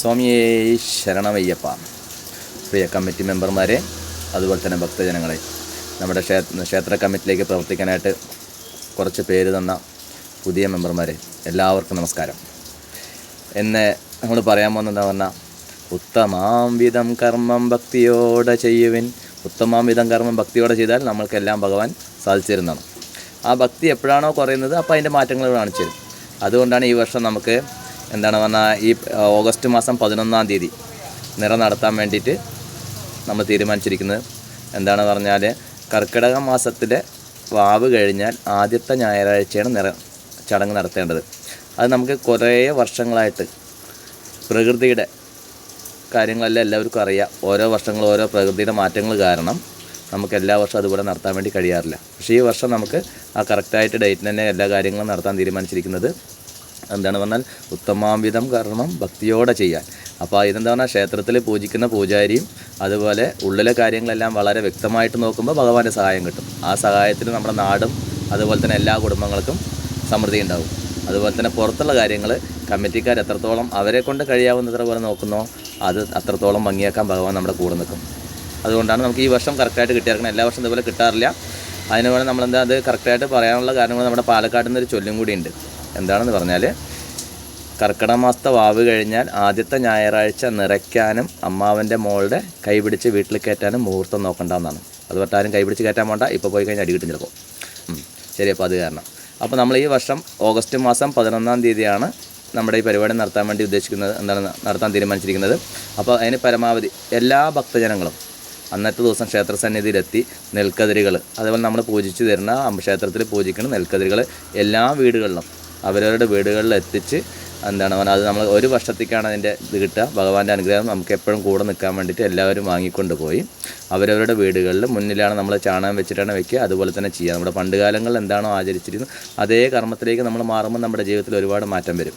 സ്വാമിയെ ശരണമയ്യപ്പ പ്രിയ കമ്മിറ്റി മെമ്പർമാരെ അതുപോലെ തന്നെ ഭക്തജനങ്ങളെ നമ്മുടെ ക്ഷേത്ര കമ്മിറ്റിയിലേക്ക് പ്രവർത്തിക്കാനായിട്ട് കുറച്ച് പേര് തന്ന പുതിയ മെമ്പർമാരെ എല്ലാവർക്കും നമസ്കാരം. എന്ന് നമ്മൾ പറയാൻ പോകുന്നത് പറഞ്ഞാൽ ഉത്തമാം വിധം കർമ്മം ഭക്തിയോടെ ചെയ്യുവിൻ. ഉത്തമാം വിധം കർമ്മം ഭക്തിയോടെ ചെയ്താൽ നമ്മൾക്കെല്ലാം ഭഗവാൻ സാധിച്ചു തരുന്നതാണ്. ആ ഭക്തി എപ്പോഴാണോ കുറയുന്നത് അപ്പോൾ അതിന്റെ മാറ്റങ്ങൾ കാണിച്ചു തരും. അതുകൊണ്ടാണ് ഈ വർഷം നമുക്ക് എന്താണ് പറഞ്ഞാൽ ഈ ഓഗസ്റ്റ് മാസം പതിനൊന്നാം തീയതി നിറ നടത്താൻ വേണ്ടിയിട്ട് നമ്മൾ തീരുമാനിച്ചിരിക്കുന്നത്. എന്താണ് പറഞ്ഞാൽ കർക്കിടക മാസത്തിലെ വാവ് കഴിഞ്ഞാൽ ആദ്യത്തെ ഞായറാഴ്ചയാണ് നിറ ചടങ്ങ് നടത്തേണ്ടത്. അത് നമുക്ക് കുറേ വർഷങ്ങളായിട്ട് പ്രകൃതിയുടെ കാര്യങ്ങളെല്ലാം എല്ലാവർക്കും അറിയാം. ഓരോ വർഷങ്ങളും ഓരോ പ്രകൃതിയുടെ മാറ്റങ്ങൾ കാരണം നമുക്ക് എല്ലാ വർഷവും അതുപോലെ നടത്താൻ വേണ്ടി കഴിയാറില്ല. പക്ഷേ ഈ വർഷം നമുക്ക് ആ കറക്റ്റായിട്ട് ഡേറ്റിന് തന്നെ എല്ലാ കാര്യങ്ങളും നടത്താൻ തീരുമാനിച്ചിരിക്കുന്നത് എന്താണ് പറഞ്ഞാൽ ഉത്തമാംവിധം കർമ്മം ഭക്തിയോടെ ചെയ്യാൻ. അപ്പോൾ ഇതെന്താ പറഞ്ഞാൽ ക്ഷേത്രത്തിൽ പൂജിക്കുന്ന പൂജാരിയും അതുപോലെ ഉള്ളിലെ കാര്യങ്ങളെല്ലാം വളരെ വ്യക്തമായിട്ട് നോക്കുമ്പോൾ ഭഗവാന്റെ സഹായം കിട്ടും. ആ സഹായത്തിന് നമ്മുടെ നാടും അതുപോലെ തന്നെ എല്ലാ കുടുംബങ്ങൾക്കും സമൃദ്ധി ഉണ്ടാവും. അതുപോലെ തന്നെ പുറത്തുള്ള കാര്യങ്ങൾ കമ്മിറ്റിക്കാർ എത്രത്തോളം അവരെ കൊണ്ട് കഴിയാവുന്നത്ര പോലെ നോക്കുന്നോ അത് അത്രത്തോളം ഭംഗിയാക്കാൻ ഭഗവാൻ നമ്മുടെ കൂടെ നിൽക്കും. അതുകൊണ്ടാണ് നമുക്ക് ഈ വർഷം കറക്റ്റായിട്ട് കിട്ടിയിരിക്കണം എല്ലാ വർഷം ഇതുപോലെ കിട്ടാറില്ല. അതിനുപോലെ നമ്മളെന്താ അത് കറക്റ്റായിട്ട് പറയാനുള്ള കാരണങ്ങൾ നമ്മുടെ പാലക്കാട് നിന്നൊരു ചൊല്ലും കൂടിയുണ്ട് എന്താണെന്ന് പറഞ്ഞാൽ കർക്കിടക മാസത്തെ വാവ് കഴിഞ്ഞാൽ ആദ്യത്തെ ഞായറാഴ്ച നിറയ്ക്കാനും അമ്മാവന്റെ മോളുടെ കൈപിടിച്ച് വീട്ടിൽ കയറ്റാനും മുഹൂർത്തം നോക്കണ്ടെന്നാണ്. അത് ആരും കൈപിടിച്ച് കയറ്റാൻ വേണ്ട ഇപ്പോൾ പോയി കഴിഞ്ഞാൽ അടി കിട്ടും ചിലപ്പോൾ ശരി അപ്പോൾ അത് കാരണം. അപ്പോൾ നമ്മൾ ഈ വർഷം ഓഗസ്റ്റ് മാസം പതിനൊന്നാം തീയതിയാണ് നമ്മുടെ ഈ പരിപാടി നടത്താൻ വേണ്ടി ഉദ്ദേശിക്കുന്നത് എന്താണ് നടത്താൻ തീരുമാനിച്ചിരിക്കുന്നത്. അപ്പോൾ അതിന് പരമാവധി എല്ലാ ഭക്തജനങ്ങളും അന്നത്തെ ദിവസം ക്ഷേത്ര സന്നിധിയിലെത്തി നെൽക്കതിരുകൾ അതേപോലെ നമ്മൾ പൂജിച്ച് തരുന്ന ക്ഷേത്രത്തിൽ പൂജിക്കുന്ന നെൽക്കതിരുകൾ എല്ലാ വീടുകളിലും അവരവരുടെ വീടുകളിൽ എത്തിച്ച് എന്താണ് പറയുക അത് നമ്മൾ ഒരു വർഷത്തേക്കാണ് അതിന്റെ ഇത് കിട്ടുക. ഭഗവാന്റെ അനുഗ്രഹം നമുക്ക് എപ്പോഴും കൂടെ നിൽക്കാൻ വേണ്ടിയിട്ട് എല്ലാവരും വാങ്ങിക്കൊണ്ട് പോയി. അവരവരുടെ വീടുകളിൽ മുന്നിലാണ് നമ്മൾ ചാണകം വെച്ചിട്ടാണ് വെക്കുക. അതുപോലെ തന്നെ ചെയ്യുക. നമ്മുടെ പണ്ട് കാലങ്ങളിൽ എന്താണോ ആചരിച്ചിരുന്നത് അതേ കർമ്മത്തിലേക്ക് നമ്മൾ മാറുമ്പോൾ നമ്മുടെ ജീവിതത്തിൽ ഒരുപാട് മാറ്റം വരും.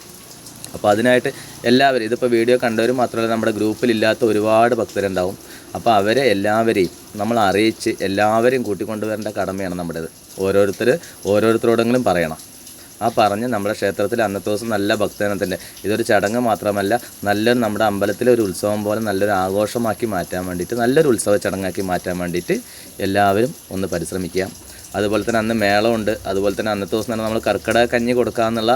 അപ്പോൾ അതിനായിട്ട് എല്ലാവരും ഇതിപ്പോൾ വീഡിയോ കണ്ടവരും മാത്രമല്ല നമ്മുടെ ഗ്രൂപ്പിലില്ലാത്ത ഒരുപാട് ഭക്തരുണ്ടാവും. അപ്പോൾ അവരെ എല്ലാവരെയും നമ്മൾ അറിയിച്ച് എല്ലാവരെയും കൂട്ടിക്കൊണ്ടുവരേണ്ട കടമയാണ് നമ്മുടേത്. ഓരോരുത്തർ ഓരോരുത്തരോടെങ്കിലും പറയണം. ആ പറഞ്ഞ് നമ്മുടെ ക്ഷേത്രത്തിൽ അന്നത്തെ ദിവസം നല്ല ഭക്തജനത്തിന്റെ ഇതൊരു ചടങ്ങ് മാത്രമല്ല നല്ലൊരു നമ്മുടെ അമ്പലത്തിലെ ഒരു ഉത്സവം പോലെ നല്ലൊരു ആഘോഷമാക്കി മാറ്റാൻ വേണ്ടിയിട്ട് നല്ലൊരു ഉത്സവ ചടങ്ങാക്കി മാറ്റാൻ വേണ്ടിയിട്ട് എല്ലാവരും ഒന്ന് പരിശ്രമിക്കുക. അതുപോലെ തന്നെ അന്ന് മേളമുണ്ട്. അതുപോലെ തന്നെ അന്നത്തെ ദിവസം തന്നെ നമ്മൾ കർക്കിടക കഞ്ഞി കൊടുക്കാമെന്നുള്ള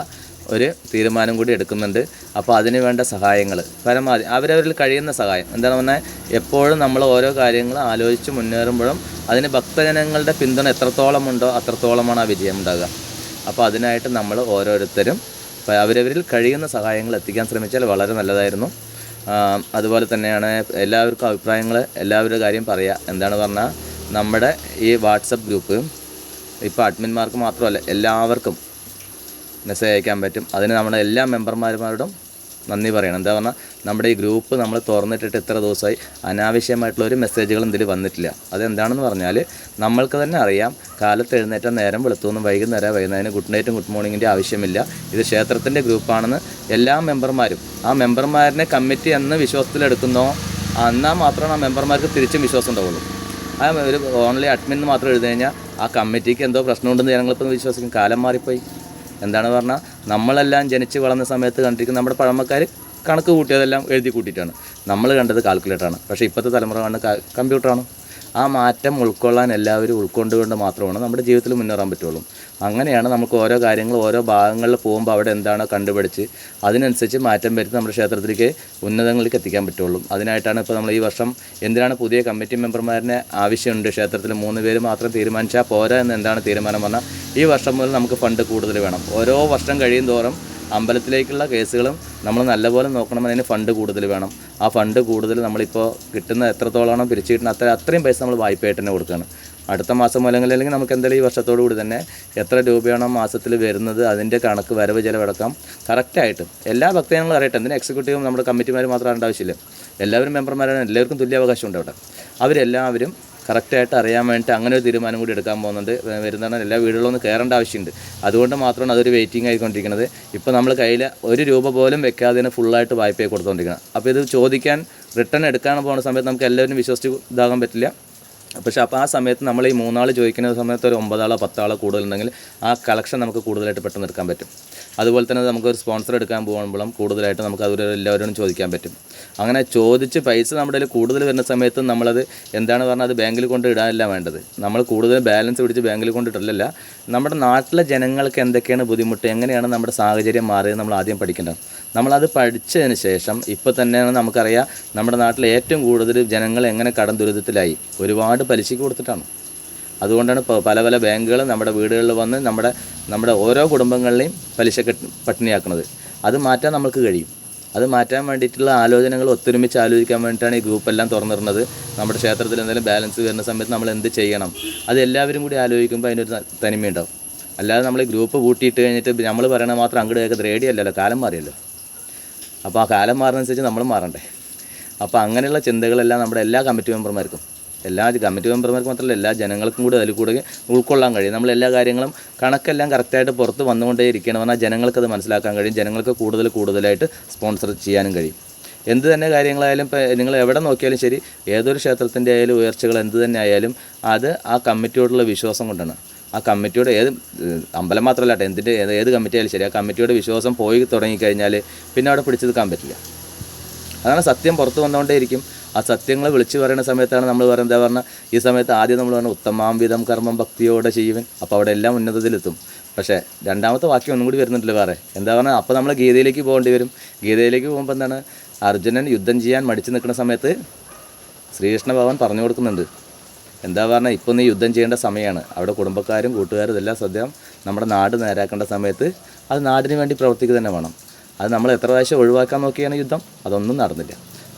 ഒരു തീരുമാനം കൂടി എടുക്കുന്നുണ്ട്. അപ്പോൾ അതിന് വേണ്ട സഹായങ്ങൾ പരമാവധി അവരവരിൽ കഴിയുന്ന സഹായം. എന്താണ് പറഞ്ഞാൽ എപ്പോഴും നമ്മൾ ഓരോ കാര്യങ്ങൾ ആലോചിച്ച് മുന്നേറുമ്പോഴും അതിന് ഭക്തജനങ്ങളുടെ പിന്തുണ എത്രത്തോളം ഉണ്ടോ അത്രത്തോളമാണ് ആ വിജയം ഉണ്ടാകുക. അപ്പോൾ അതിനായിട്ട് നമ്മൾ ഓരോരുത്തരും അവരവരിൽ കഴിയുന്ന സഹായങ്ങൾ എത്തിക്കാൻ ശ്രമിച്ചാൽ വളരെ നല്ലതായിരുന്നു. അതുപോലെ തന്നെയാണ് എല്ലാവർക്കും അഭിപ്രായങ്ങൾ എല്ലാവരുടെ കാര്യം പറയുക എന്താണ് പറഞ്ഞാൽ നമ്മുടെ ഈ വാട്സപ്പ് ഗ്രൂപ്പ് ഇപ്പോൾ അഡ്മിന്മാർക്ക് മാത്രമല്ല എല്ലാവർക്കും മെസ്സേജ് അയക്കാൻ പറ്റും. അതിന് നമ്മുടെ എല്ലാ മെമ്പർമാരുമാരോടും നന്ദി പറയണം. എന്താ പറഞ്ഞാൽ നമ്മുടെ ഈ ഗ്രൂപ്പ് നമ്മൾ തുറന്നിട്ടിട്ട് എത്ര ദിവസമായി അനാവശ്യമായിട്ടുള്ള ഒരു മെസ്സേജുകളും ഇതിൽ വന്നിട്ടില്ല. അതെന്താണെന്ന് പറഞ്ഞാൽ നമ്മൾക്ക് തന്നെ അറിയാം കാലത്ത് എഴുന്നേറ്റ നേരം വെളുത്തുനിന്നും വൈകുന്നേരം വൈകുന്നേരം ഗുഡ് നൈറ്റും ഗുഡ് മോർണിംഗിന്റെ ആവശ്യമില്ല. ഇത് ക്ഷേത്രത്തിന്റെ ഗ്രൂപ്പാണെന്ന് എല്ലാ മെമ്പർമാരും ആ മെമ്പർമാരിനെ കമ്മിറ്റി എന്ന് വിശ്വാസത്തിലെടുക്കുന്നോ എന്നാൽ മാത്രമാണ് ആ മെമ്പർമാർക്ക് തിരിച്ചും വിശ്വാസം ഉണ്ടാവുള്ളൂ. ആ ഒരു ഓൺലൈൻ അഡ്മിൻ മാത്രം എഴുതി കഴിഞ്ഞാൽ ആ കമ്മിറ്റിക്ക് എന്തോ പ്രശ്നമുണ്ടെന്ന് ഞങ്ങളിപ്പോൾ വിശ്വസിക്കും. കാലം മാറിപ്പോയി. എന്താണ് പറഞ്ഞാൽ നമ്മളെല്ലാം ജനിച്ച് വളർന്ന സമയത്ത് കണ്ടിരിക്കുന്ന നമ്മുടെ പഴമക്കാർ കണക്ക് കൂട്ടിയതെല്ലാം എഴുതി കൂട്ടിയിട്ടാണ്. നമ്മൾ കണ്ടത് കാൽക്കുലേറ്ററാണ് പക്ഷേ ഇപ്പോഴത്തെ തലമുറ കാണുന്ന കമ്പ്യൂട്ടറാണ് ആ മാറ്റം ഉൾക്കൊള്ളാൻ എല്ലാവരും ഉൾക്കൊണ്ടുകൊണ്ട് മാത്രമാണ് നമ്മുടെ ജീവിതത്തിൽ മുന്നേറാൻ പറ്റുള്ളൂ. അങ്ങനെയാണ് നമുക്ക് ഓരോ കാര്യങ്ങൾ ഓരോ ഭാഗങ്ങളിൽ പോകുമ്പോൾ അവിടെ എന്താണോ കണ്ടുപിടിച്ച് അതിനനുസരിച്ച് മാറ്റം വരുത്തി നമ്മുടെ ക്ഷേത്രത്തിലേക്ക് ഉന്നതങ്ങളിലേക്ക് എത്തിക്കാൻ പറ്റുള്ളൂ. അതിനായിട്ടാണ് ഇപ്പോൾ നമ്മൾ ഈ വർഷം എന്തിനാണ് പുതിയ കമ്മിറ്റി മെമ്പർമാരിനെ ആവശ്യമുണ്ട്? ക്ഷേത്രത്തിൽ മൂന്ന് പേര് മാത്രം തീരുമാനിച്ചാൽ പോരാ എന്ന് എന്താണ് തീരുമാനം പറഞ്ഞാൽ ഈ വർഷം മുതൽ നമുക്ക് ഫണ്ട് കൂടുതൽ വേണം. ഓരോ വർഷം കഴിയും തോറും അമ്പലത്തിലേക്കുള്ള കേസുകളും നമ്മൾ നല്ലപോലെ നോക്കണം അതിന് ഫണ്ട് കൂടുതൽ വേണം. ആ ഫണ്ട് കൂടുതൽ നമ്മളിപ്പോൾ കിട്ടുന്ന എത്രത്തോളമാണോ പിരിച്ചു കിട്ടുന്ന അത്ര അത്രയും പൈസ നമ്മൾ വായ്പയായിട്ട് തന്നെ കൊടുക്കുകയാണ്. അടുത്ത മാസം മൂലങ്ങളിലെങ്കിൽ അല്ലെങ്കിൽ നമുക്ക് എന്തായാലും ഈ വർഷത്തോടു കൂടി തന്നെ എത്ര രൂപയാണോ മാസത്തിൽ വരുന്നത് അതിന്റെ കണക്ക് വരവ് ചിലവടക്കം കറക്റ്റായിട്ട് എല്ലാ ഭക്തജനങ്ങളും അറിയട്ടെ എന്തിനാ എക്സിക്യൂട്ടീവും നമ്മുടെ കമ്മിറ്റിമാർ മാത്രം അറിയേണ്ട ആവശ്യമില്ല. എല്ലാവരും മെമ്പർമാരാണ് എല്ലാവർക്കും തുല്യ അവകാശമുണ്ട് അവിടെ. അവരെല്ലാവരും കറക്റ്റായിട്ട് അറിയാൻ വേണ്ടിയിട്ട് അങ്ങനെ ഒരു തീരുമാനം കൂടി എടുക്കാൻ പോകുന്നുണ്ട്. വരുന്നതാണ് എല്ലാ വീടുകളും ഒന്ന് കയറേണ്ട ആവശ്യമുണ്ട്. അതുകൊണ്ട് മാത്രമാണ് അതൊരു വെയിറ്റിംഗ് ആയിക്കൊണ്ടിരിക്കുന്നത്. ഇപ്പോൾ നമ്മൾ കയ്യിൽ ഒരു രൂപ പോലും വെക്കാതെ തന്നെ ഫുള്ളായിട്ട് വായ്പയെ കൊടുത്തുകൊണ്ടിരിക്കണം അപ്പോൾ ഇത് ചോദിക്കാൻ റിട്ടേൺ എടുക്കാൻ പോകുന്ന സമയത്ത് നമുക്ക് എല്ലാവരും വിശ്വസിച്ച് ഇതാകാൻ പറ്റില്ല. പക്ഷേ അപ്പോൾ ആ സമയത്ത് നമ്മൾ ഈ മൂന്നാൾ ചോദിക്കുന്ന സമയത്ത് ഒരു ഒമ്പതാളോ പത്താളോ കൂടുതലുണ്ടെങ്കിൽ ആ കളക്ഷൻ നമുക്ക് കൂടുതലായിട്ട് പെട്ടെന്ന് എടുക്കാൻ പറ്റും. അതുപോലെ തന്നെ നമുക്ക് ഒരു സ്പോൺസർ എടുക്കാൻ പോകുമ്പോഴും കൂടുതലായിട്ട് നമുക്ക് അവർ എല്ലാവരോടും ചോദിക്കാൻ പറ്റും. അങ്ങനെ ചോദിച്ച് പൈസ നമ്മുടെ കയ്യിൽ കൂടുതൽ വരുന്ന സമയത്ത് നമ്മളത് എന്താണ് പറഞ്ഞാൽ അത് ബാങ്കിൽ കൊണ്ട് ഇടാനല്ല വേണ്ടത്. നമ്മൾ കൂടുതൽ ബാലൻസ് പിടിച്ച് ബാങ്കിൽ കൊണ്ടിട്ടല്ല നമ്മുടെ നാട്ടിലെ ജനങ്ങൾക്ക് എന്തൊക്കെയാണ് ബുദ്ധിമുട്ട്? എങ്ങനെയാണ് നമ്മുടെ സാഹചര്യം മാറിയത് നമ്മൾ ആദ്യം പഠിക്കേണ്ടത്? നമ്മളത് പഠിച്ചതിന് ശേഷം ഇപ്പോൾ തന്നെയാണ് നമുക്കറിയാം നമ്മുടെ നാട്ടിൽ ഏറ്റവും കൂടുതൽ ജനങ്ങൾ എങ്ങനെ കടം ദുരിതത്തിലായി? ഒരുപാട് പലിശയ്ക്ക് കൊടുത്തിട്ടാണ്. അതുകൊണ്ടാണ് പല പല ബാങ്കുകൾ നമ്മുടെ വീടുകളിൽ വന്ന് നമ്മുടെ നമ്മുടെ ഓരോ കുടുംബങ്ങളിലെയും പലിശ പട്ടിണിയാക്കുന്നത്. അത് മാറ്റാൻ നമുക്ക് കഴിയും. അത് മാറ്റാൻ വേണ്ടിയിട്ടുള്ള ആലോചനകൾ ഒത്തൊരുമിച്ച് ആലോചിക്കാൻ വേണ്ടിയിട്ടാണ് ഈ ഗ്രൂപ്പ് എല്ലാം തുറന്നിരുന്നത് നമ്മുടെ ക്ഷേത്രത്തിൽ എന്തെങ്കിലും ബാലൻസ് വരുന്ന സമയത്ത് നമ്മൾ എന്ത് ചെയ്യണം? അത് എല്ലാവരും കൂടി ആലോചിക്കുമ്പോൾ അതിനൊരു തനിമയുണ്ടാവും അല്ലാതെ നമ്മൾ ഈ ഗ്രൂപ്പ് കൂട്ടിയിട്ട് കഴിഞ്ഞിട്ട് നമ്മൾ പറയണ മാത്രം അങ്ങോട്ട് കേൾക്കുന്നത് റേഡിയോ അല്ലല്ലോ കാലം മാറിയല്ലോ. അപ്പോൾ ആ കാലം മാറുന്നതനുസരിച്ച് നമ്മൾ മാറണ്ടേ. അപ്പോൾ അങ്ങനെയുള്ള ചിന്തകളെല്ലാം നമ്മുടെ എല്ലാ കമ്മിറ്റി മെമ്പർമാർക്കും എല്ലാ കമ്മിറ്റി മെമ്പർമാർക്ക് മാത്രമല്ല എല്ലാ ജനങ്ങൾക്കും കൂടി അതിൽ കൂടെ ഉൾക്കൊള്ളാൻ കഴിയും. നമ്മൾ എല്ലാ കാര്യങ്ങളും കണക്കെല്ലാം കറക്റ്റായിട്ട് പുറത്ത് വന്നുകൊണ്ടേ ഇരിക്കണം പറഞ്ഞാൽ ജനങ്ങൾക്കത് മനസ്സിലാക്കാൻ കഴിയും. ജനങ്ങൾക്ക് കൂടുതൽ കൂടുതലായിട്ട് സ്പോൺസർ ചെയ്യാനും കഴിയും. എന്ത് തന്നെ കാര്യങ്ങളായാലും ഇപ്പോൾ നിങ്ങൾ എവിടെ നോക്കിയാലും ശരി ഏതൊരു ക്ഷേത്രത്തിന്റെ ആയാലും ഉയർച്ചകൾ എന്ത് തന്നെ ആയാലും അത് ആ കമ്മിറ്റിയോടുള്ള വിശ്വാസം കൊണ്ടാണ്. ആ കമ്മിറ്റിയോട് ഏത് അമ്പലം മാത്രമല്ല എന്തിന്റെ ഏത് ഏത് കമ്മിറ്റി ആയാലും ശരി ആ കമ്മിറ്റിയോട് വിശ്വാസം പോയി തുടങ്ങിക്കഴിഞ്ഞാൽ പിന്നെ അവിടെ പിടിച്ചു നിൽക്കാൻ പറ്റില്ല. അതാണ് സത്യം പുറത്ത് വന്നുകൊണ്ടേയിരിക്കും. ആ സത്യങ്ങൾ വിളിച്ചു പറയുന്ന സമയത്താണ് നമ്മൾ പറയുന്നത് എന്താ പറഞ്ഞാൽ ഈ സമയത്ത് ആദ്യം നമ്മൾ പറഞ്ഞ ഉത്തമാംവിധം കർമ്മം ഭക്തിയോടെ ചെയ്യുവൻ അപ്പോൾ അവിടെ എല്ലാം ഉന്നതത്തിലെത്തും. പക്ഷേ രണ്ടാമത്തെ വാക്യം ഒന്നും കൂടി വരുന്നുണ്ടല്ലോ വേറെ. എന്താ പറഞ്ഞാൽ അപ്പോൾ നമ്മൾ ഗീതയിലേക്ക് പോകേണ്ടി വരും. ഗീതയിലേക്ക് പോകുമ്പോൾ എന്താണ് അർജുനൻ യുദ്ധം ചെയ്യാൻ മടിച്ചു നിൽക്കുന്ന സമയത്ത് ശ്രീകൃഷ്ണ ഭഗവാൻ പറഞ്ഞു കൊടുക്കുന്നുണ്ട്. എന്താ പറഞ്ഞാൽ ഇപ്പോൾ നീ യുദ്ധം ചെയ്യേണ്ട സമയമാണ് അവിടെ കുടുംബക്കാരും കൂട്ടുകാരും ഇതെല്ലാം ശ്രദ്ധ നമ്മുടെ നാട് നേരാക്കേണ്ട സമയത്ത് അത് നാടിന് വേണ്ടി പ്രവർത്തിക്കുക തന്നെ വേണം. അത് നമ്മൾ എത്ര പ്രാവശ്യം ഒഴിവാക്കാൻ നോക്കിയാണ് യുദ്ധം അതൊന്നും നടന്നില്ല.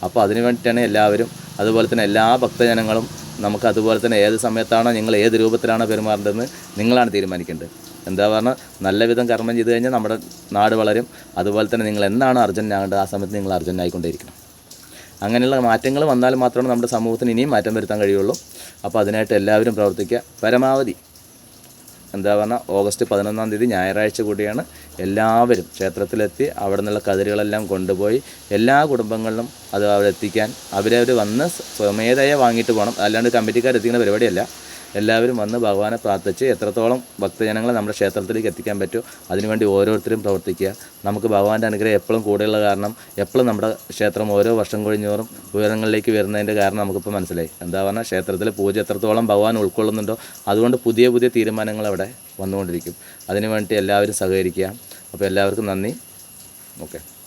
അപ്പോൾ അതിനു വേണ്ടിയിട്ടാണ് എല്ലാവരും അതുപോലെ തന്നെ എല്ലാ ഭക്തജനങ്ങളും നമുക്ക് അതുപോലെ തന്നെ ഏത് സമയത്താണോ നിങ്ങൾ ഏത് രൂപത്തിലാണോ പെരുമാറേണ്ടതെന്ന് നിങ്ങളാണ് തീരുമാനിക്കേണ്ടത്. എന്താ പറഞ്ഞാൽ നല്ല വിധം കർമ്മം ചെയ്ത് കഴിഞ്ഞാൽ നമ്മുടെ നാട് വളരും. അതുപോലെ തന്നെ നിങ്ങൾ എന്നാണ് അർജന്റാകേണ്ടത് ആ സമയത്ത് നിങ്ങൾ അർജന്റായിക്കൊണ്ടേയിരിക്കണം അങ്ങനെയുള്ള മാറ്റങ്ങൾ വന്നാൽ മാത്രമേ നമ്മുടെ സമൂഹത്തിന് ഇനിയും മാറ്റം വരുത്താൻ കഴിയുള്ളൂ. അപ്പോൾ അതിനായിട്ട് എല്ലാവരും പ്രവർത്തിക്കുക. പരമാവധി. എന്താ പറഞ്ഞാൽ ഓഗസ്റ്റ് പതിനൊന്നാം തീയതി ഞായറാഴ്ച കൂടിയാണ് എല്ലാവരും ക്ഷേത്രത്തിലെത്തി അവിടെ നിന്നുള്ള കതിരുകളെല്ലാം കൊണ്ടുപോയി എല്ലാ കുടുംബങ്ങളിലും അത് അവിടെ എത്തിക്കാൻ അവരവർ വന്ന് സ്വമേധയെ വാങ്ങിയിട്ട് പോകണം അല്ലാണ്ട് കമ്മിറ്റിക്കാർ എത്തിക്കുന്ന പരിപാടിയല്ല. എല്ലാവരും വന്ന് ഭഗവാനെ പ്രാർത്ഥിച്ച് എത്രത്തോളം ഭക്തജനങ്ങളെ നമ്മുടെ ക്ഷേത്രത്തിലേക്ക് എത്തിക്കാൻ പറ്റുമോ അതിനുവേണ്ടി ഓരോരുത്തരും പ്രവർത്തിക്കുക. നമുക്ക് ഭഗവാന്റെ അനുഗ്രഹം എപ്പോഴും കൂടെയുള്ള കാരണം എപ്പോഴും നമ്മുടെ ക്ഷേത്രം ഓരോ വർഷം കഴിഞ്ഞോറും ഉയരങ്ങളിലേക്ക് വരുന്നതിന്റെ കാരണം നമുക്കിപ്പോൾ മനസ്സിലായി. എന്താ പറഞ്ഞാൽ ക്ഷേത്രത്തിൽ പൂജ എത്രത്തോളം ഭഗവാൻ ഉൾക്കൊള്ളുന്നുണ്ടോ അതുകൊണ്ട് പുതിയ പുതിയ തീരുമാനങ്ങൾ അവിടെ വന്നുകൊണ്ടിരിക്കും. അതിനുവേണ്ടി എല്ലാവരും സഹകരിക്കുക. അപ്പോൾ എല്ലാവർക്കും നന്ദി. ഓക്കെ.